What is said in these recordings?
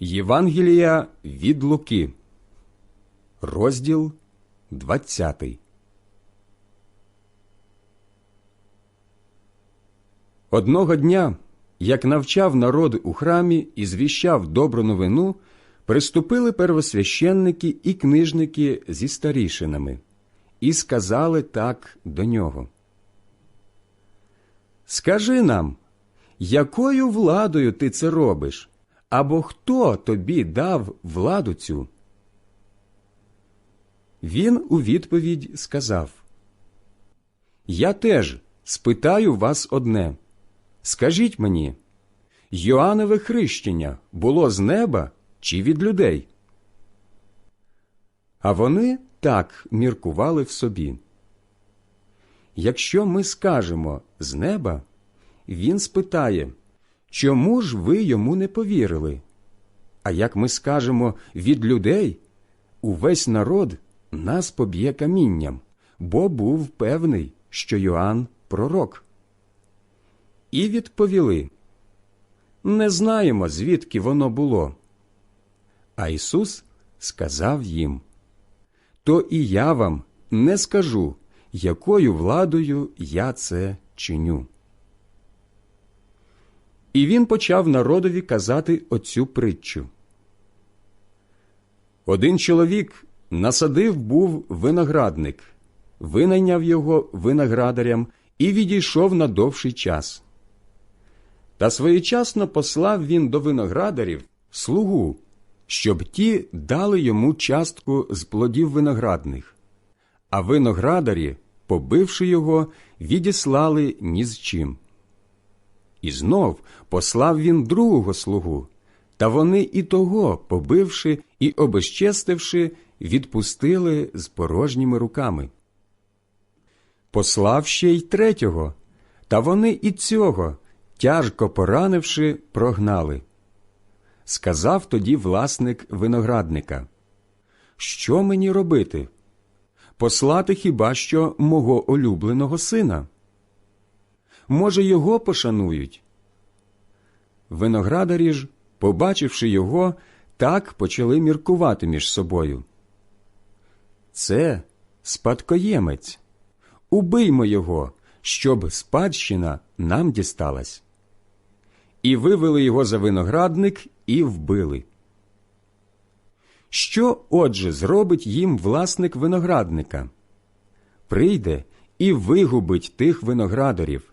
Євангелія від Луки, розділ 20. Одного дня, як навчав народ у храмі і звіщав добру новину, приступили первосвященники і книжники зі старішинами і сказали так до нього. Скажи нам, якою владою ти це робиш? Або хто тобі дав владу цю? Він у відповідь сказав Я теж спитаю вас одне. Скажіть мені, Йоаннове хрещення було з неба чи від людей? А вони так міркували в собі. Якщо ми скажемо з неба, він спитає, чому ж ви йому не повірили? А як ми скажемо від людей, увесь народ нас поб'є камінням, бо був певний, що Йоанн пророк. І відповіли Не знаємо, звідки воно було. А Ісус сказав їм То і я вам не скажу, якою владою я це чиню. І він почав народові казати оцю притчу. Один чоловік насадив був виноградник, винайняв його виноградарям і відійшов на довший час. Та своєчасно послав він до виноградарів слугу, щоб ті дали йому частку з плодів виноградних, а виноградарі, побивши його, відіслали ні з чим. І знов послав він другого слугу, та вони і того, побивши і обезчестивши, відпустили з порожніми руками. Послав ще й третього, та вони і цього, тяжко поранивши, прогнали. Сказав тоді власник виноградника Що мені робити? Послати хіба що мого улюбленого сина? Може, його пошанують? Виноградарі ж, побачивши його, так почали міркувати між собою. Це спадкоємець. Убиймо його, щоб спадщина нам дісталась. І вивели його за виноградник і вбили. Що отже зробить їм власник виноградника? Прийде і вигубить тих виноградарів,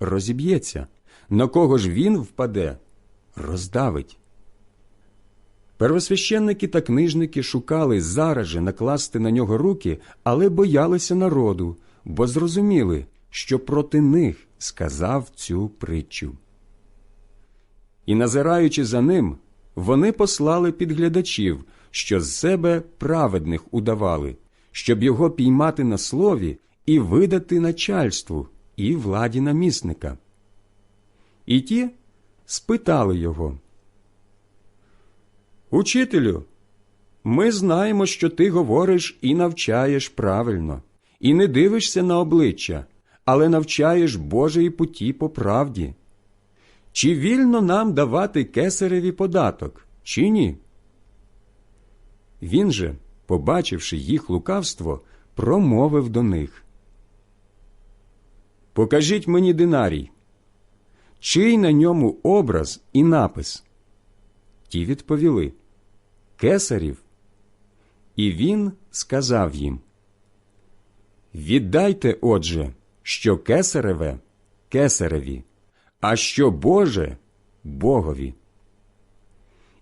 розіб'ється, на кого ж він впаде, роздавить. Первосвященники та книжники шукали зараз же накласти на нього руки, але боялися народу, бо зрозуміли, що проти них сказав цю притчу. І, назираючи за ним, вони послали підглядачів, що з себе праведних удавали, щоб його піймати на слові і видати начальству і владі намісника. І ті спитали його. Учителю, ми знаємо, що ти говориш і навчаєш правильно, і не дивишся на обличчя, але навчаєш Божої путі по правді. Чи вільно нам давати кесареві податок, чи ні? Він же, побачивши їх лукавство, промовив до них. Покажіть мені динарій, чий на ньому образ і напис. Ті відповіли Кесарів. І він сказав їм Віддайте, отже, що кесареве кесареві, а що Боже Богові.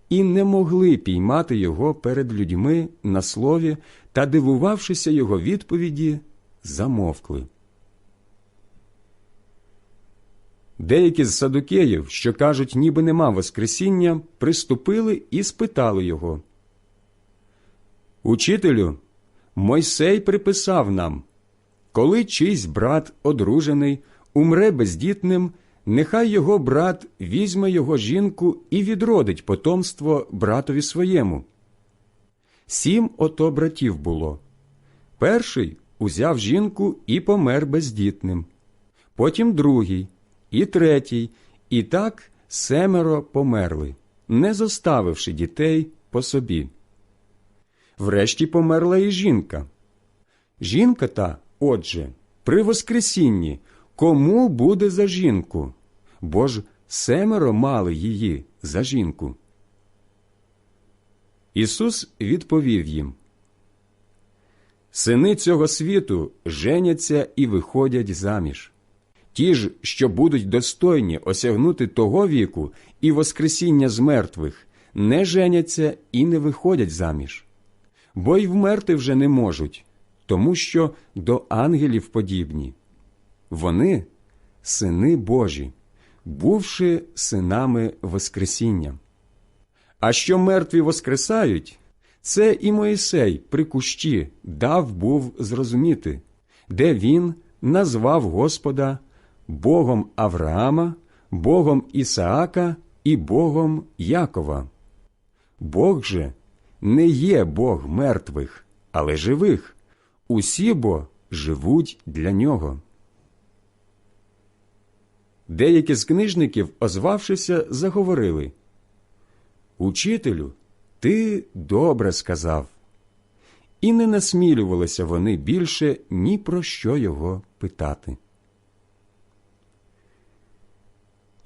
І не могли піймати його перед людьми на слові та, дивувавшися його відповіді, замовкли. Деякі з садукеїв, що кажуть, ніби нема Воскресіння, приступили і спитали його. Учителю, Мойсей приписав нам, коли чийсь брат одружений, умре бездітним, нехай його брат візьме його жінку і відродить потомство братові своєму. Сім ото братів було. Перший узяв жінку і помер бездітним, потім другий, і третій, і так семеро померли, не зоставивши дітей по собі. Врешті померла і жінка. Жінка та, отже, при Воскресінні кому буде за жінку? Бо ж семеро мали її за жінку. Ісус відповів їм Сини цього світу женяться і виходять заміж. Ті ж, що будуть достойні осягнути того віку і Воскресіння з мертвих, не женяться і не виходять заміж, бо й вмерти вже не можуть, тому що до ангелів подібні. Вони сини Божі, бувши синами Воскресіння. А що мертві воскресають, це і Моїсей при кущі дав був зрозуміти, де він назвав Господа Богом Авраама, Богом Ісаака і Богом Якова. Бог же не є Бог мертвих, але живих. Усі бо живуть для нього. Деякі з книжників, озвавшися, заговорили Учителю, ти добре сказав. І не насмілювалися вони більше ні про що його питати.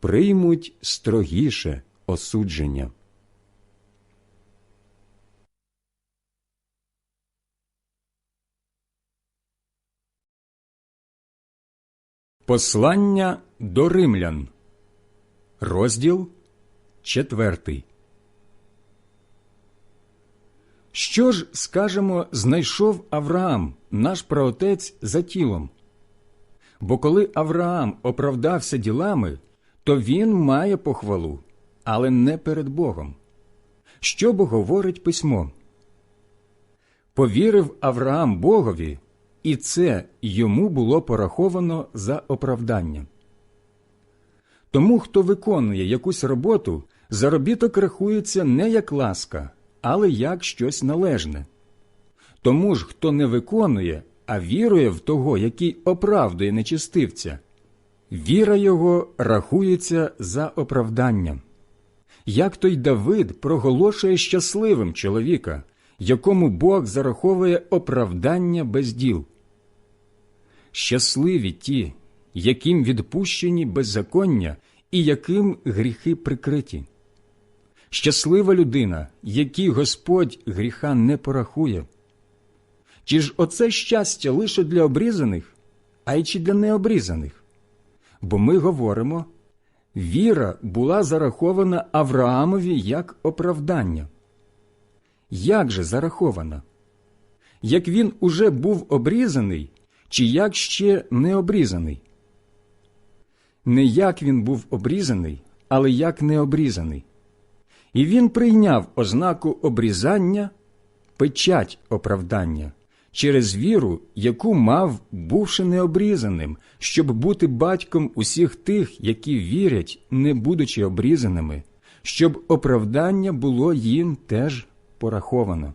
приймуть строгіше осудження. Послання до римлян, розділ четвертий. Що ж, скажемо, знайшов Авраам, наш праотець, за тілом? Бо коли Авраам оправдався ділами, то він має похвалу, але не перед Богом. Що бо говорить письмо? Повірив Авраам Богові, і це йому було пораховано за оправдання. Тому, хто виконує якусь роботу, заробіток рахується не як ласка, але як щось належне. Тому ж, хто не виконує, а вірує в того, який оправдує нечистивця, віра його рахується за оправданням. Як той Давид проголошує щасливим чоловіка, якому Бог зараховує оправдання без діл. Щасливі ті, яким відпущені беззаконня і яким гріхи прикриті. Щаслива людина, якій Господь гріха не порахує. Чи ж оце щастя лише для обрізаних, а й чи для необрізаних? Бо ми говоримо віра була зарахована Авраамові як оправдання. Як же зарахована? Як він уже був обрізаний, чи як ще не обрізаний? Не як він був обрізаний, але як не обрізаний. І він прийняв ознаку обрізання, печать оправдання, через віру, яку мав, бувши необрізаним, щоб бути батьком усіх тих, які вірять, не будучи обрізаними, щоб оправдання було їм теж пораховано.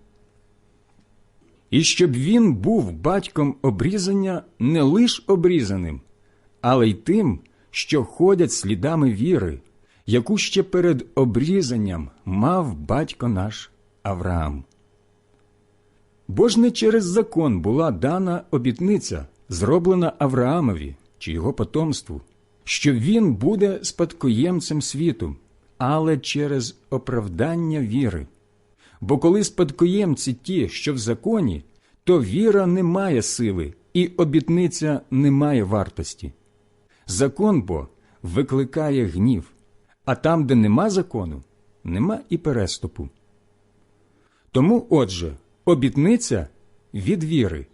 І щоб він був батьком обрізання не лиш обрізаним, але й тим, що ходять слідами віри, яку ще перед обрізанням мав батько наш Авраам. Бо ж не через закон була дана обітниця, зроблена Авраамові чи його потомству, що він буде спадкоємцем світу, але через оправдання віри. Бо коли спадкоємці ті, що в законі, то віра не має сили, і обітниця не має вартості. Закон бо викликає гнів, а там, де нема закону, нема і переступу. Тому, отже, обітниця від віри,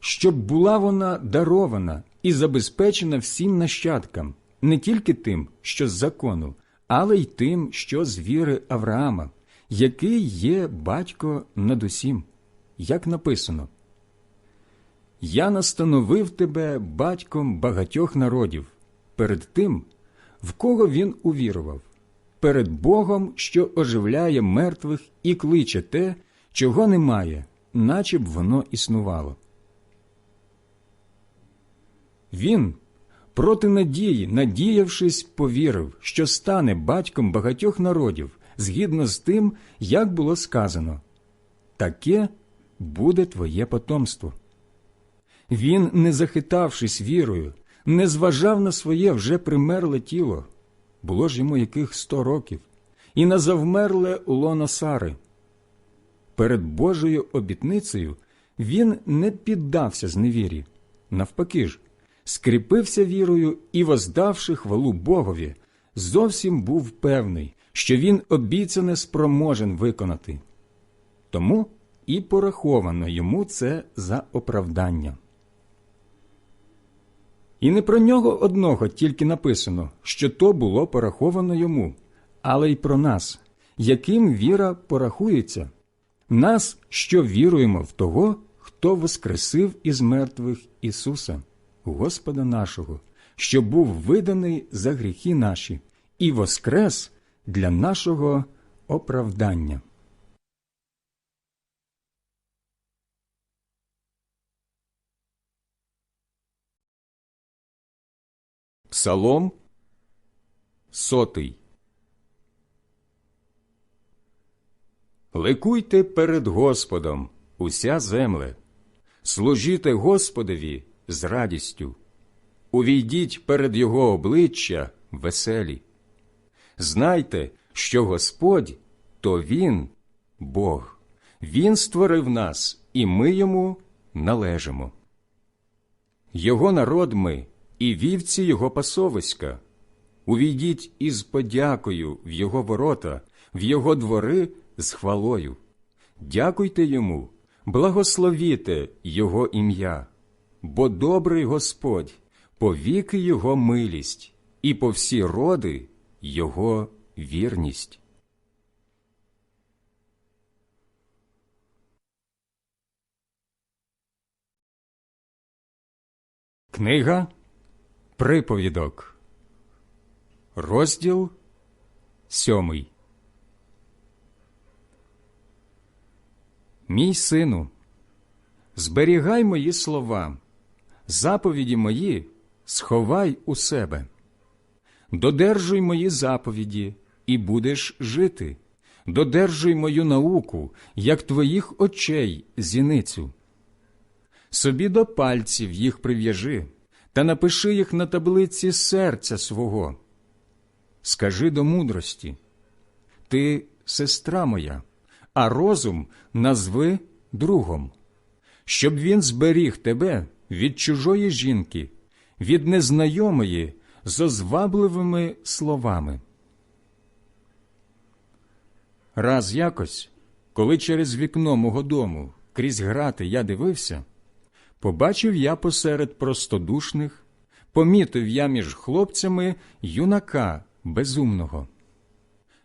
щоб була вона дарована і забезпечена всім нащадкам, не тільки тим, що з закону, але й тим, що з віри Авраама, який є батько над усім, як написано. Я настановив тебе батьком багатьох народів перед тим, в кого він увірував, перед Богом, що оживляє мертвих і кличе те, чого немає, наче б воно існувало. Він, проти надії, надіявшись, повірив, що стане батьком багатьох народів, згідно з тим, як було сказано таке буде твоє потомство. Він, не захитавшись вірою, не зважав на своє вже примерле тіло, було ж йому яких сто років, і на завмерле лоно Сари. Перед Божою обітницею він не піддався зневірі, навпаки ж, скріпився вірою і, воздавши хвалу Богові, зовсім був певний, що він обіцяне спроможен виконати. Тому і пораховано йому це за оправдання. І не про нього одного тільки написано, що то було пораховано йому, але й про нас, яким віра порахується, нас, що віруємо в того, хто воскресив із мертвих Ісуса, Господа нашого, що був виданий за гріхи наші, і воскрес для нашого оправдання. Псалом сотий. Ликуйте перед Господом, уся земле, служіте Господові з радістю, увійдіть перед Його обличчя веселі. Знайте, що Господь то Він, Бог, Він створив нас, і ми йому належимо. Його народ ми і вівці Його пасовиська. Увійдіть із подякою в Його ворота, в Його двори з хвалою. Дякуйте йому, благословіте Його ім'я, бо добрий Господь, повіки Його милість, і по всі роди Його вірність. Книга Приповідок, розділ сьомий. Мій сину, зберігай мої слова, заповіді мої сховай у себе, додержуй мої заповіді, і будеш жити, додержуй мою науку, як твоїх очей зіницю. Собі до пальців їх прив'яжи та напиши їх на таблиці серця свого. Скажи до мудрості Ти сестра моя, а розум назви другом, щоб він зберіг тебе від чужої жінки, від незнайомої з озвабливими словами. Раз якось, коли через вікно мого дому крізь грати я дивився, побачив я посеред простодушних, помітив я між хлопцями юнака безумного.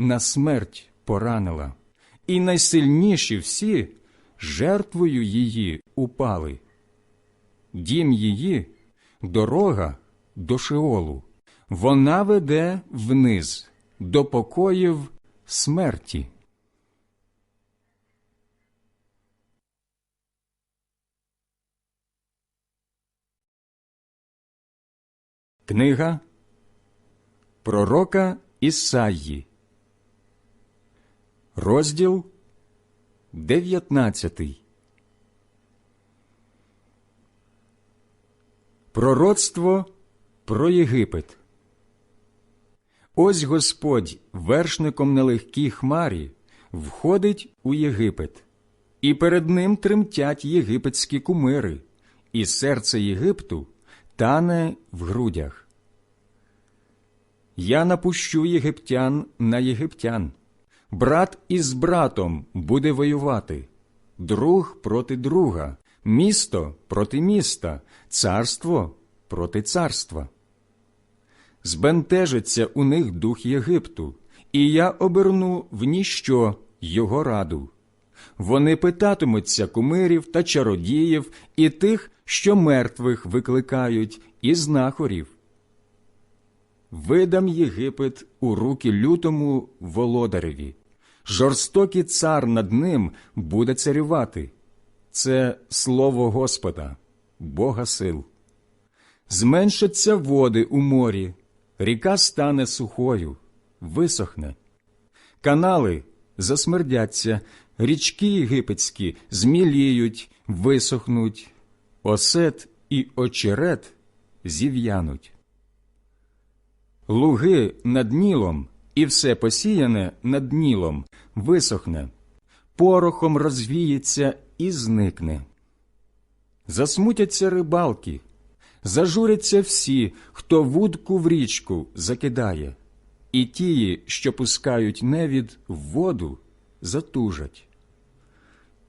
на смерть поранила, і найсильніші всі жертвою її упали. Дім її дорога до Шеолу, вона веде вниз до покоїв смерті. Книга Пророка Ісаї, розділ 19 Пророцтво про Єгипет. Ось Господь вершником на легкій хмарі входить у Єгипет, і перед ним тремтять єгипетські кумири, і серце Єгипту тане в грудях. Я напущу єгиптян на єгиптян. Брат із братом буде воювати, друг проти друга, місто проти міста, царство проти царства. Збентежиться у них дух Єгипту, і я оберну в ніщо його раду. Вони питатимуться кумирів та чародіїв і тих, що мертвих викликають, і знахорів. Видам Єгипет у руки лютому володареві. Жорстокий цар над ним буде царювати. Це слово Господа, Бога сил. Зменшаться води у морі, ріка стане сухою, висохне. Канали засмердяться, річки єгипетські зміліють, висохнуть, осет і очерет зів'януть. Луги над Нілом і все посіяне над Нілом висохне, порохом розвіється і зникне. Засмутяться рибалки, зажуряться всі, хто вудку в річку закидає, і тії, що пускають невід в воду, затужать.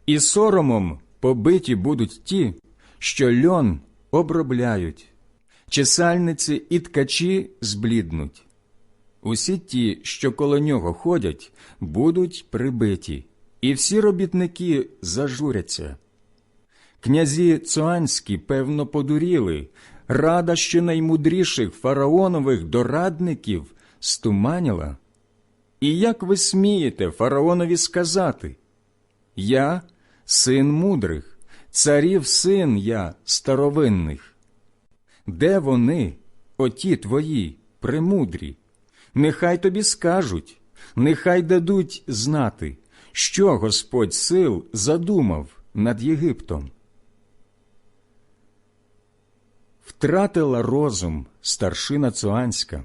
І соромом побиті будуть ті, що льон обробляють, чесальниці і ткачі збліднуть. Усі ті, що коло нього ходять, будуть прибиті, і всі робітники зажуряться. Князі Цоанські, певно, подуріли, рада ще наймудріших фараонових дорадників стуманіла. І як ви смієте фараонові сказати? Я син мудрих, царів син я старовинних. Де вони, оті твої, премудрі? Нехай тобі скажуть, нехай дадуть знати, що Господь сил задумав над Єгиптом. Втратила розум старшина Цуанська,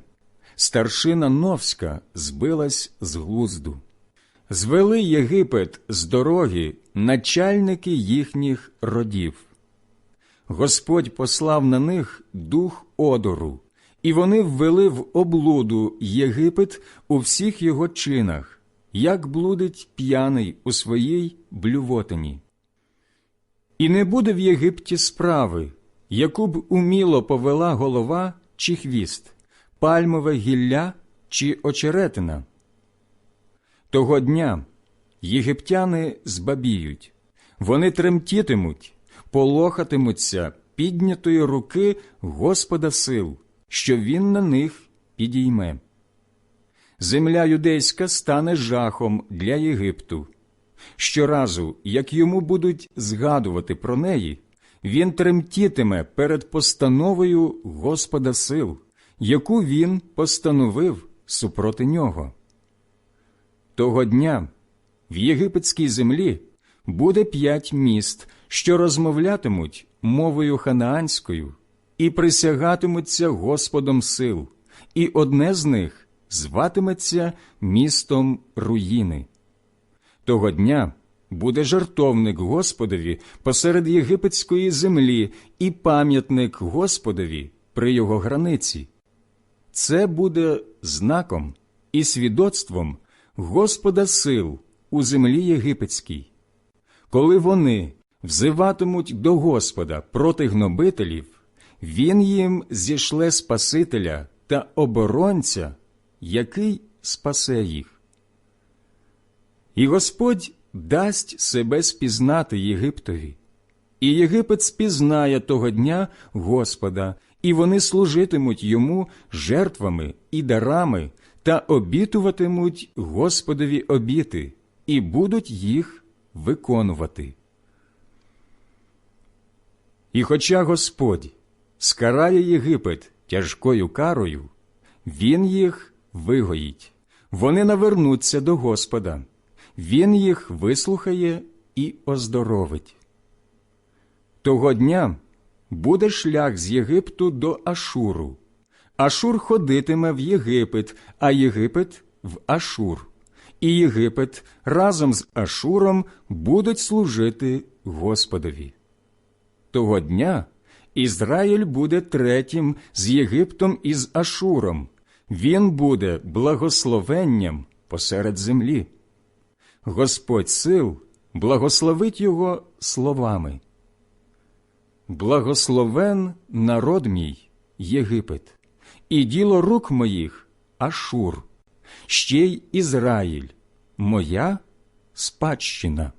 старшина Новська збилась з глузду. Звели Єгипет з дороги начальники їхніх родів. Господь послав на них дух одору, і вони ввели в облуду Єгипет у всіх його чинах, як блудить п'яний у своїй блювотині. І не буде в Єгипті справи, яку б уміло повела голова чи хвіст, пальмове гілля чи очеретина. Того дня єгиптяни збабіють, вони тремтітимуть, полохатимуться піднятої руки Господа сил, що Він на них підійме. Земля юдейська стане жахом для Єгипту. Щоразу, як йому будуть згадувати про неї, він тремтітиме перед постановою Господа сил, яку він постановив супроти нього. Того дня в єгипетській землі буде п'ять міст, що розмовлятимуть мовою ханаанською і присягатимуться Господом сил, і одне з них зватиметься містом руїни. Того дня буде жартовник Господові посеред єгипетської землі і пам'ятник Господові при його границі. Це буде знаком і свідоцтвом Господа сил у землі єгипетській. Коли вони взиватимуть до Господа проти гнобителів, Він їм зішле Спасителя та оборонця, який спасе їх. І Господь дасть себе спізнати Єгиптові, і Єгипет спізнає того дня Господа, і вони служитимуть йому жертвами і дарами та обітуватимуть Господові обіти, і будуть їх виконувати. І хоча Господь скарає Єгипет тяжкою карою, Він їх вигоїть, вони навернуться до Господа, Він їх вислухає і оздоровить. Того дня буде шлях з Єгипту до Ашуру. Ашур ходитиме в Єгипет, а Єгипет в Ашур. І Єгипет разом з Ашуром будуть служити Господові. Того дня Ізраїль буде третім з Єгиптом і з Ашуром. Він буде благословенням посеред землі. Господь сил благословить його словами. Благословен народ мій, Єгипет, і діло рук моїх Ашур, ще й Ізраїль, моя спадщина.